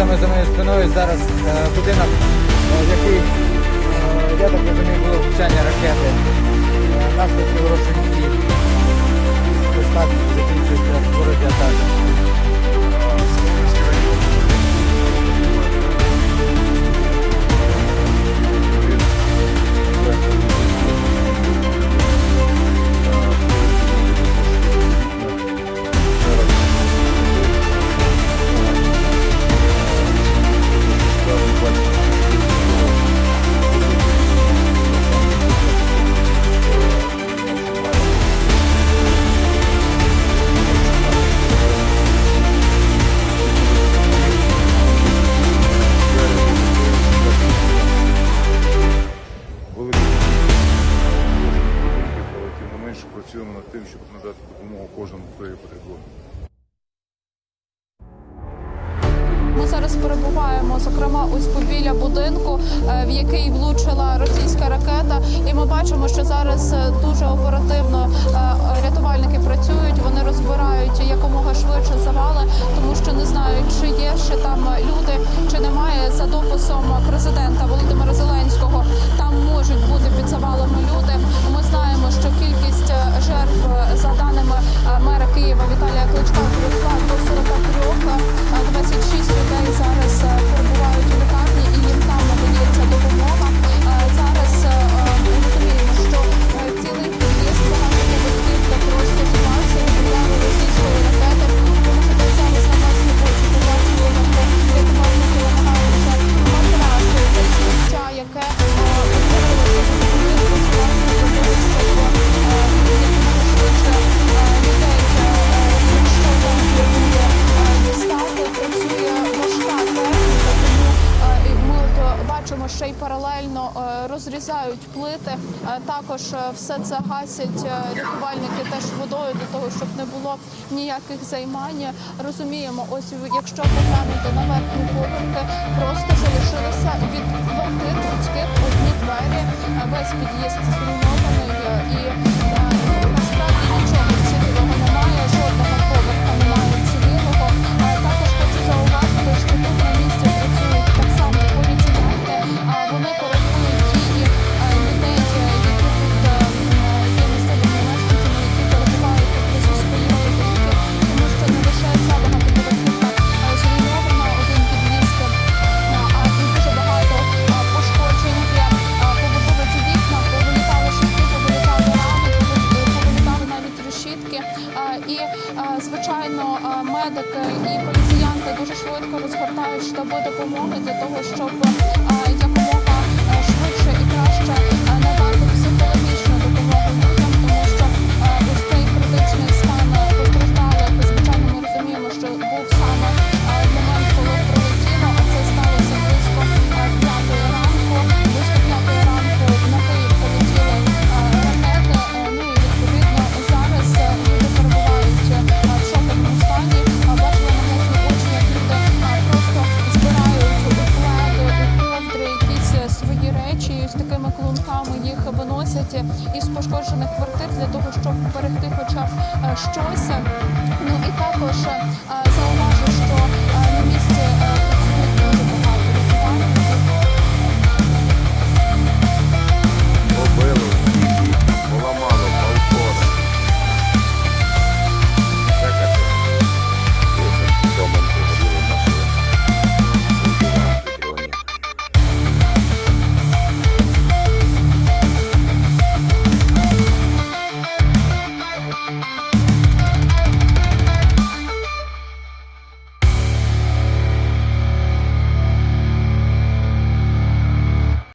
саме за моєю спиною зараз е, будинок, е, який е, я так колективі, щоб надати допомогу кожному, хто її потребує. Ми зараз перебуваємо зокрема у спобіля будинку, е, в який влучила російська ракета, і ми бачимо, що зараз е, дуже оперативно е, рятувальники працюють. Вони розбирають якомога швидше завали, тому що не знають, чи є ще там люди, чи немає за дописом президента. паралельно е, розрізають плити. Е, також е, все це гасять рятувальники теж водою для того, щоб не було ніяких займань. Розуміємо, ось якщо поглянути на верхні поверхи, просто залишилися від квартир людських одні двері. Весь під'їзд зруйнований і. потребує допомоги для того, щоб якомога швидше і краще. виносять із пошкоджених квартир для того, щоб вберегти хоча б е, щось. Ну і також е, зауваження.